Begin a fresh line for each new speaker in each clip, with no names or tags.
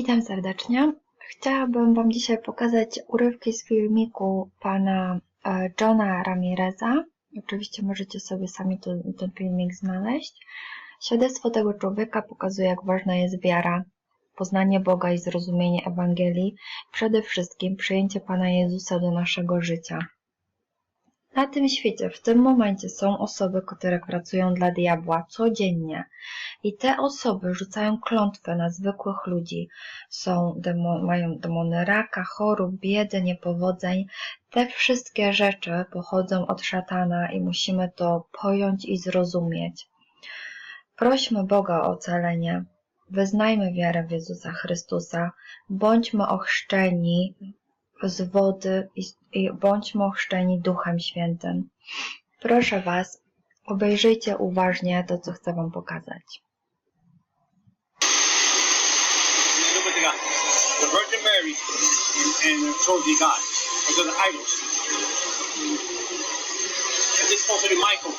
Witam serdecznie. Chciałabym Wam dzisiaj pokazać urywki z filmiku pana e, Johna Ramireza. Oczywiście możecie sobie sami to, ten filmik znaleźć. Świadectwo tego człowieka pokazuje, jak ważna jest wiara, poznanie Boga i zrozumienie Ewangelii, przede wszystkim przyjęcie Pana Jezusa do naszego życia. Na tym świecie w tym momencie są osoby, które pracują dla diabła codziennie i te osoby rzucają klątwę na zwykłych ludzi. Są demo, mają demony raka, chorób, biedy, niepowodzeń. Te wszystkie rzeczy pochodzą od szatana i musimy to pojąć i zrozumieć. Prośmy Boga o ocalenie. Wyznajmy wiarę w Jezusa Chrystusa. Bądźmy ochrzczeni z wody i, i bądźmy ochrzczeni Duchem Świętym. Proszę Was, obejrzyjcie uważnie to, co chcę Wam pokazać.
The, Virgin Mary and, you God. Idols. And this supposed to be Michael.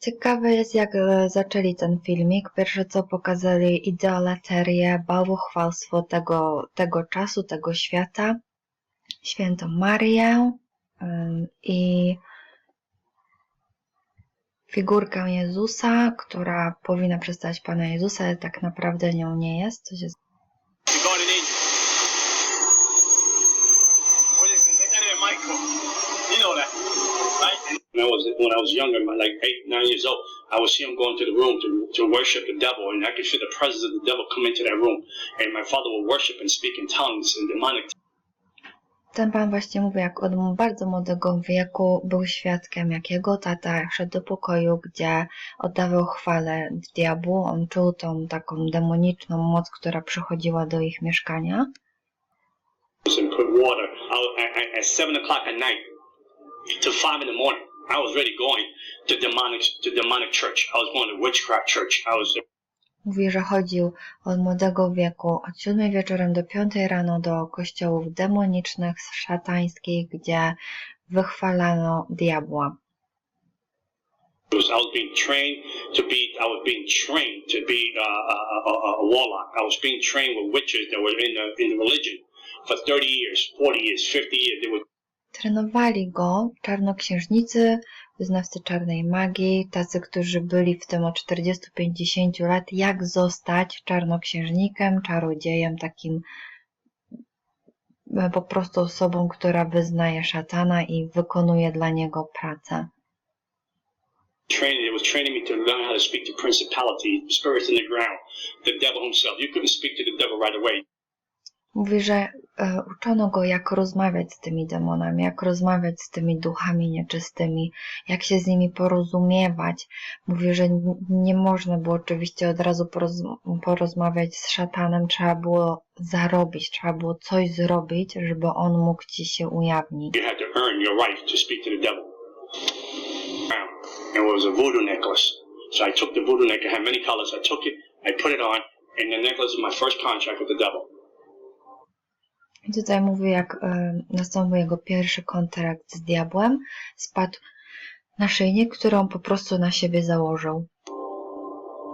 Ciekawe jest, jak e, zaczęli ten filmik. Pierwsze co pokazali idolaterię, bałwochwalstwo tego, tego czasu, tego świata, świętą Marię i figurkę Jezusa, która powinna przedstawiać Pana Jezusa, ale tak naprawdę nią nie jest. Jest
when I was when I was younger, like eight, nine years old, I would see him go into the room to, to worship the devil, and I could feel the presence of the devil come into that room. And my father would worship and speak in tongues and demonic
Ten pan właśnie mówi, jak od bardzo młodego wieku był świadkiem, jak jego tata szedł do pokoju, gdzie oddawał chwałę diabłu. On czuł tą taką demoniczną moc, która przychodziła do ich mieszkania.
I was really going to demonic to demonic church. I was going to witchcraft church. I was
Mówi, że chodził od młodego wieku, od siódmej wieczorem do piątej rano do kościołów demonicznych, szatańskich, gdzie wychwalano diabła.
I was being trained to be I was being trained to be uh, a, a, a, a warlock. I was being trained with witches that were in the in the religion for thirty years, forty years, fifty years. They would
Trenowali go czarnoksiężnicy, wyznawcy czarnej magii, tacy, którzy byli w tym od 40-50 lat, jak zostać czarnoksiężnikiem, czarodziejem, takim e, po prostu osobą, która wyznaje szatana i wykonuje dla niego pracę.
training. It was training me to learn how to speak to principality, spirits in the ground, the devil himself. You couldn't speak to the devil right away.
Mówi, że e, uczono go, jak rozmawiać z tymi demonami, jak rozmawiać z tymi duchami nieczystymi, jak się z nimi porozumiewać. Mówi, że nie można było oczywiście od razu poroz porozmawiać z szatanem, trzeba było zarobić, trzeba było coś zrobić, żeby on mógł ci się ujawnić.
You had to earn your right to speak to the devil. It was a voodoo necklace. So I took the voodoo necklace, it had many colors. I took it, I put it on, and the necklace was my first contract with the devil.
I tutaj mówi, jak e, nastąpił jego pierwszy kontrakt z diabłem, spadł naszyjnik, który on po prostu na siebie założył.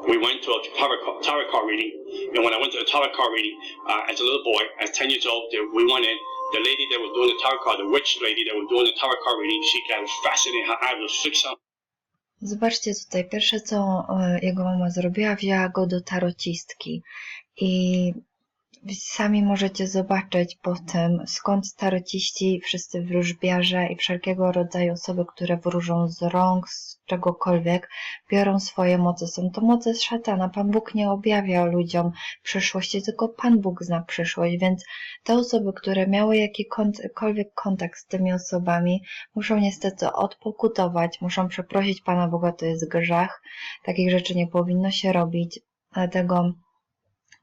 We went to a tarot card, tarot card reading, and when I went to the tarot card reading, uh, as a little boy, at 10 years old, we went in. The lady that was doing the tarot card, the witch lady that was doing the tarot card reading, she got fascinated. Her eyes was fixed on
Zobaczcie tutaj, pierwsze co e, jego mama zrobiła, wzięła go do tarocistki i sami możecie zobaczyć po tym, skąd tarociści, wszyscy wróżbiarze i wszelkiego rodzaju osoby, które wróżą z rąk, z czegokolwiek, biorą swoje moce. Są to moce z szatana. Pan Bóg nie objawia ludziom przyszłości, tylko Pan Bóg zna przyszłość, więc te osoby, które miały jakikolwiek kontakt z tymi osobami, muszą niestety odpokutować, muszą przeprosić Pana Boga, to jest grzech. Takich rzeczy nie powinno się robić, dlatego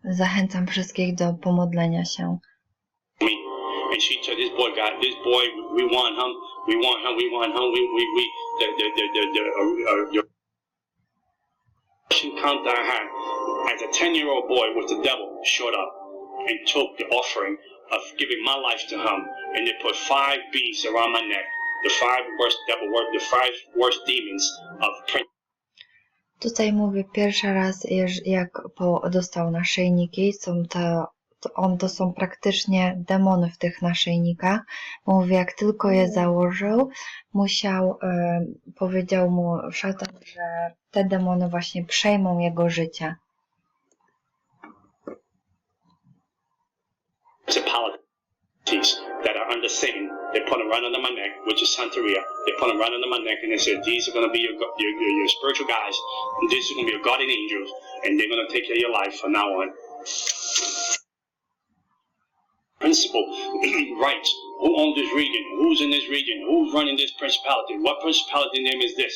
zachęcam wszystkich do pomodlenia się.
And she said, "This boy got this boy. We want him. We want him. We want him. We we we the the the the, the uh, uh, your encounter I had as a ten year old boy with the devil showed up and took the offering of giving my life to him, and they put five beads around my neck. The five worst devil the five worst demons of prince.
Tutaj mówię pierwszy raz, jak po, dostał naszyjniki, są to to on to są praktycznie demony w tych naszyjnikach. Bo mówi, jak tylko je założył, musiał, e, powiedział mu szatan, że te demony właśnie przejmą jego życie.
Principalities that are under Satan, they put them right under my neck, which is Santeria. They put them right under my neck, and they said, "These are going to be your, your, your, your spiritual guys. This is going to be your guardian angels, and they're going to take care of your life from now on." Principle, right? Who owns this region? Who's in this region? Who's running this principality? What principality name is this?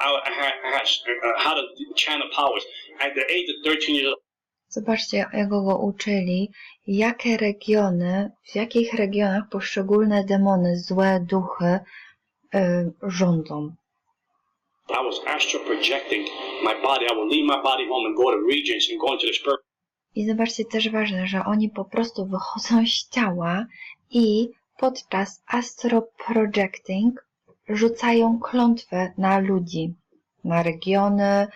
I, had- had uh, how to channel powers at the age of 13 years old.
Zobaczcie, jak go uczyli, jakie regiony, w jakich regionach poszczególne demony, złe duchy y, rządzą.
I was astral projecting my body. I would leave my body home and go to regions and go into the spirit
I zobaczcie też ważne, że oni po prostu wychodzą z ciała i podczas astroprojecting rzucają klątwę na ludzi, na regiony.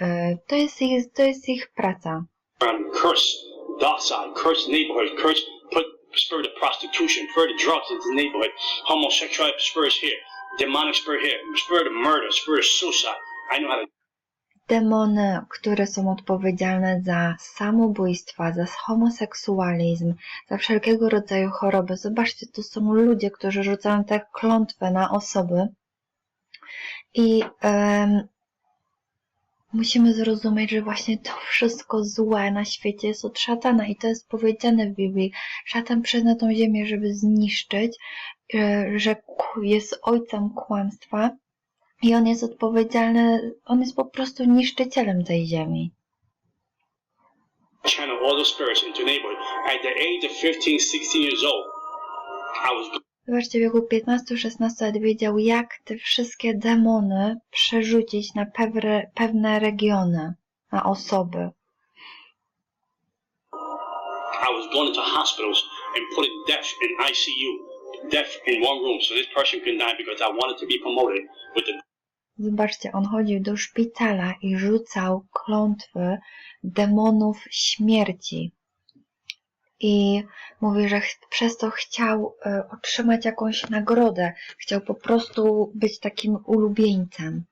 y, To jest ich, to jest ich praca.
And curse side, curse neighborhoods, curse put spirit of prostitution, spirit of drugs into the neighborhood, homosexuality spirits here, demonic spirit here, spirit of murder, spirit of suicide. I know how to
Demony, które są odpowiedzialne za samobójstwa, za homoseksualizm, za wszelkiego rodzaju choroby. Zobaczcie, to są ludzie, którzy rzucają te klątwę na osoby. I em, musimy zrozumieć, że właśnie to wszystko złe na świecie jest od szatana i to jest powiedziane w Biblii. Szatan przyszedł na tą ziemię, żeby zniszczyć, e, że jest ojcem kłamstwa i on jest odpowiedzialny, on jest po prostu niszczycielem tej ziemi.
channel all those spirits into neighborhood. At the age of 15, 16 years old, I was
Zobaczcie, w wieku 15-16 lat wiedział, jak te wszystkie demony przerzucić na pewne, pewne regiony, na osoby.
I was going hospitals and putting in ICU, in one room, so this person can die because I wanted to be promoted with the
Zobaczcie, on chodził do szpitala i rzucał klątwy demonów śmierci. I mówi, że przez to chciał e, otrzymać jakąś nagrodę. Chciał po prostu być takim ulubieńcem.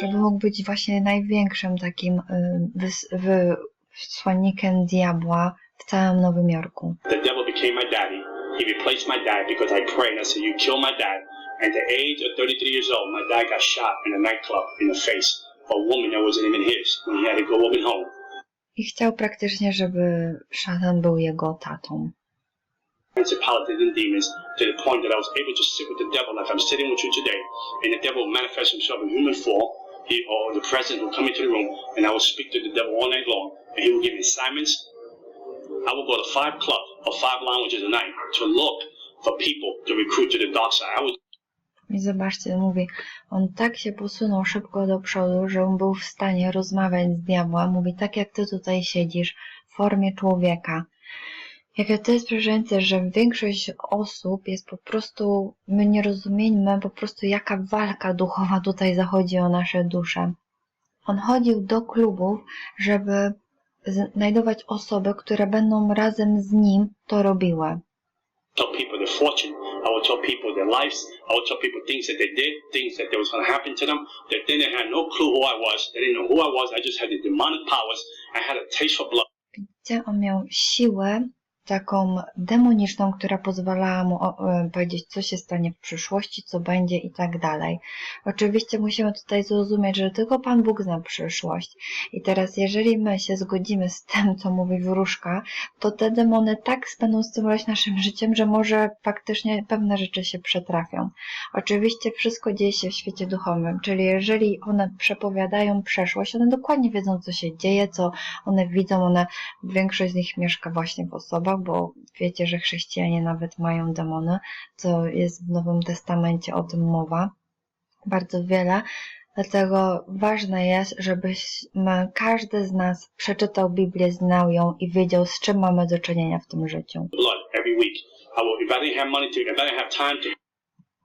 Żeby mógł być właśnie największym takim y, wys- wysłannikiem diabła w całym Nowym Jorku.
The devil became my daddy. He replaced my dad because I prayed and I said, You killed my dad. At the age of 33 years old, my dad got shot in a nightclub in the face a woman that wasn't even his when he had to go up and home.
I chciał praktycznie, żeby szatan był jego tatą.
Principalities and demons to the point that I was able to sit with the devil like I'm sitting with you today. And the devil would manifest himself in human form. He, or the president would come into the room and I would speak to the devil all night long. And he would give me assignments. I would go to five clubs or five languages a night to look for people to recruit to the dark side. I would
I zobaczcie, mówi, on tak się posunął szybko do przodu, że on był w stanie rozmawiać z diabłem. Mówi, tak jak ty tutaj siedzisz, w formie człowieka. Jakie to jest przeżęce, że większość osób jest po prostu, my nie rozumiemy po prostu jaka walka duchowa tutaj zachodzi o nasze dusze. On chodził do klubów, żeby znajdować osoby, które będą razem z nim to robiły.
tell people their fortune. Tell people their lives. I would tell people things that they did, things that was going to happen to them. That they didn't have no clue who I was. They didn't know who I was. I just had the demonic powers. I had a taste for blood.
Taką demoniczną, która pozwalała mu e, powiedzieć, co się stanie w przyszłości, co będzie i tak dalej. Oczywiście musimy tutaj zrozumieć, że tylko Pan Bóg zna przyszłość. I teraz, jeżeli my się zgodzimy z tym, co mówi wróżka, to te demony tak będą stymulować naszym życiem, że może faktycznie pewne rzeczy się przetrafią. Oczywiście wszystko dzieje się w świecie duchowym, czyli jeżeli one przepowiadają przeszłość, one dokładnie wiedzą, co się dzieje, co one widzą, one Większość z nich mieszka właśnie w osobach, bo wiecie, że chrześcijanie nawet mają demony, co jest w Nowym Testamencie o tym mowa. Bardzo wiele. Dlatego ważne jest, żebyśmy, każdy z nas przeczytał Biblię, znał ją i wiedział, z czym mamy do czynienia w tym życiu.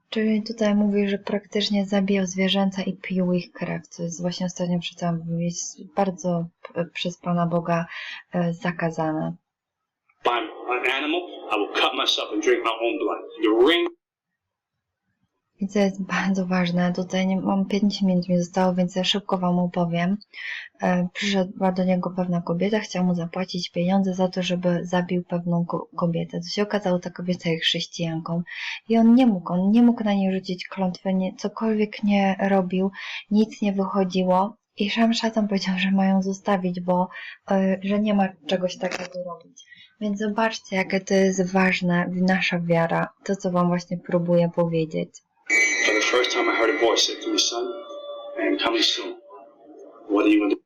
Czyli tutaj mówi, że praktycznie zabijał zwierzęta i pił ich krew, co jest właśnie ostatnio przeczytałam, jest bardzo przez Pana Boga e, zakazane.
By an animal, I will cut myself and drink my own blood. The ring
I co jest bardzo ważne, tutaj nie mam 5 minut mi zostało, więc ja szybko Wam opowiem. E, Przyszedła do niego pewna kobieta, chciała mu zapłacić pieniądze za to, żeby zabił pewną ko- kobietę. To się okazało, ta kobieta jest chrześcijanką. I on nie mógł, on nie mógł na niej rzucić klątwy, nie, cokolwiek nie robił, nic nie wychodziło. I Szam Szatan powiedział, że mają zostawić, bo e, że nie ma czegoś takiego robić. Więc zobaczcie, jakie to jest ważne, nasza wiara, to co Wam właśnie próbuję powiedzieć.
For the first time, I heard a voice say to me, "Son, I am coming soon. What are you going to do?"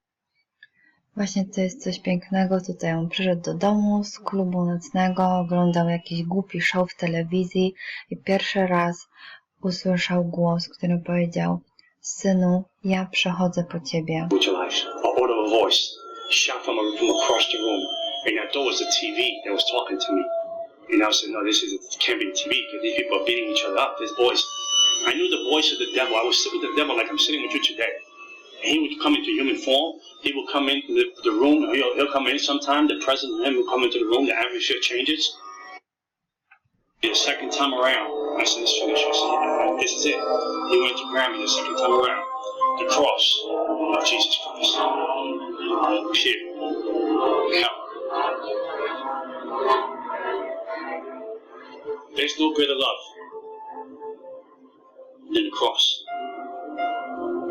Właśnie to jest coś pięknego. Tutaj on przyszedł do domu z klubu nocnego, oglądał jakiś głupi show w telewizji i pierwszy raz usłyszał głos, który powiedział Synu, ja przychodzę po ciebie.
with your life. I ordered a voice shot from, a, from across the room, and I thought it was the TV that was talking to me. And I said, no, this is can't be TV because these people are beating each other up. This voice, I knew the voice of the devil. I would sit with the devil like I'm sitting with you today. And he would come into human form. He will come into the, the room. He'll, he'll come in sometime. The presence of him will come into the room. The atmosphere changes. The second time around, I said, it's finished. I said, this is it. He went to grab me the second time around. The cross of Jesus Christ. Here. Hell. There's no greater love than the cross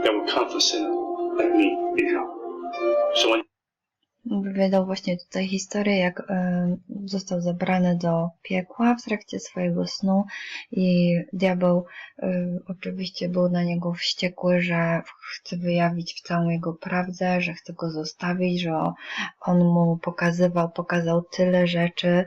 that will come for sinner like me in hell. So when
Wydał właśnie tutaj historię, jak e, został zabrany do piekła w trakcie swojego snu i diabeł e, oczywiście był na niego wściekły, że chce wyjawić w całą jego prawdę, że chce go zostawić, że on mu pokazywał, pokazał tyle rzeczy,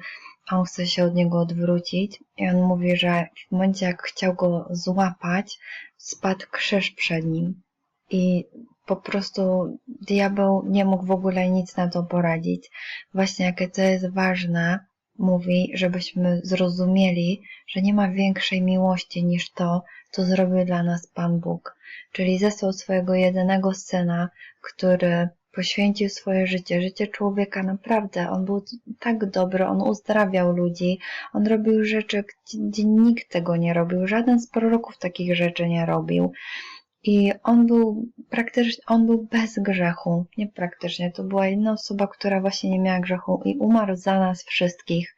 a on chce się od niego odwrócić. I on mówi, że w momencie jak chciał go złapać, spadł krzyż przed nim. I po prostu diabeł nie mógł w ogóle nic na to poradzić. Właśnie jakie to jest ważne, mówi, żebyśmy zrozumieli, że nie ma większej miłości niż to, co zrobił dla nas Pan Bóg. Czyli zesłał swojego jedynego syna, który poświęcił swoje życie, życie człowieka naprawdę. On był tak dobry, on uzdrawiał ludzi, on robił rzeczy, gdzie, nikt tego nie robił, żaden z proroków takich rzeczy nie robił. I on był praktycznie, on był bez grzechu, nie praktycznie, to była jedna osoba, która właśnie nie miała grzechu i umarł za nas wszystkich.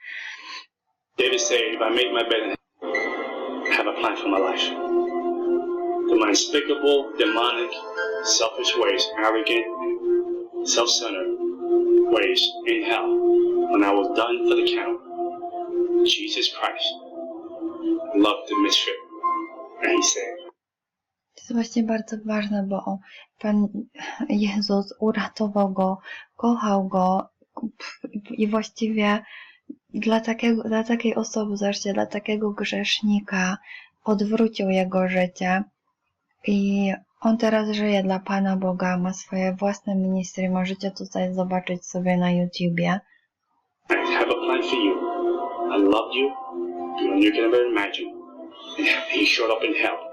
David said, if I make my bed I have a plan for my life. The my unspeakable, demonic, selfish ways, arrogant, self-centered ways in hell, when I was done for the count, Jesus Christ loved the misfit. And he said,
To jest właśnie bardzo ważne, bo Pan Jezus uratował go, kochał go i właściwie dla, takiego, dla takiej osoby, zobaczcie, dla takiego grzesznika odwrócił jego życie i on teraz żyje dla Pana Boga, ma swoje własne ministry, możecie tutaj zobaczyć sobie na YouTubie.
I plan loved you you can ever imagine. He showed up in hell.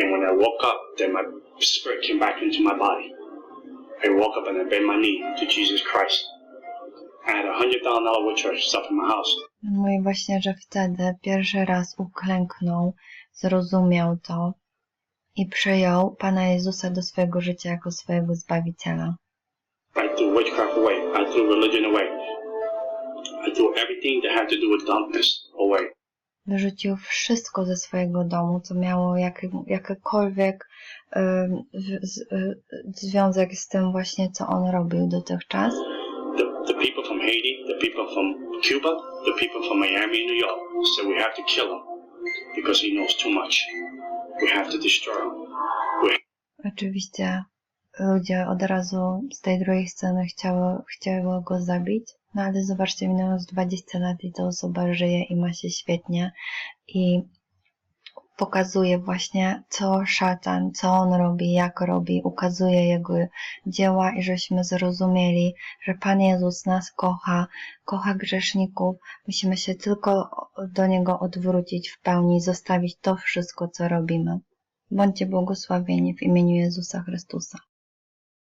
And when I woke up, then my spirit came back into my body. I woke up and I bent my knee to Jesus Christ. I had a hundred thousand dollar church stuff in my house.
Mówi właśnie, że wtedy pierwszy raz uklęknął, zrozumiał to i przyjął Pana Jezusa do swojego życia jako swojego Zbawiciela.
I threw witchcraft away. I threw religion away. I threw everything that had to do with darkness away.
Wyrzucił wszystko ze swojego domu, co miało jakie, jakikolwiek w- z, y, związek z tym właśnie, co on robił dotychczas.
The, the people from Haiti, the people from Cuba, the people from Miami New York said we have to kill him because he knows too much. We have to destroy him.
Oczywiście ludzie od razu z tej drugiej sceny chciały, chciały go zabić, no ale zobaczcie, minęło już 20 lat i ta osoba żyje i ma się świetnie i pokazuje właśnie, co szatan, co on robi, jak robi, ukazuje jego dzieła i żeśmy zrozumieli, że Pan Jezus nas kocha, kocha grzeszników. Musimy się tylko do Niego odwrócić w pełni, zostawić to wszystko, co robimy. Bądźcie błogosławieni w imieniu Jezusa Chrystusa.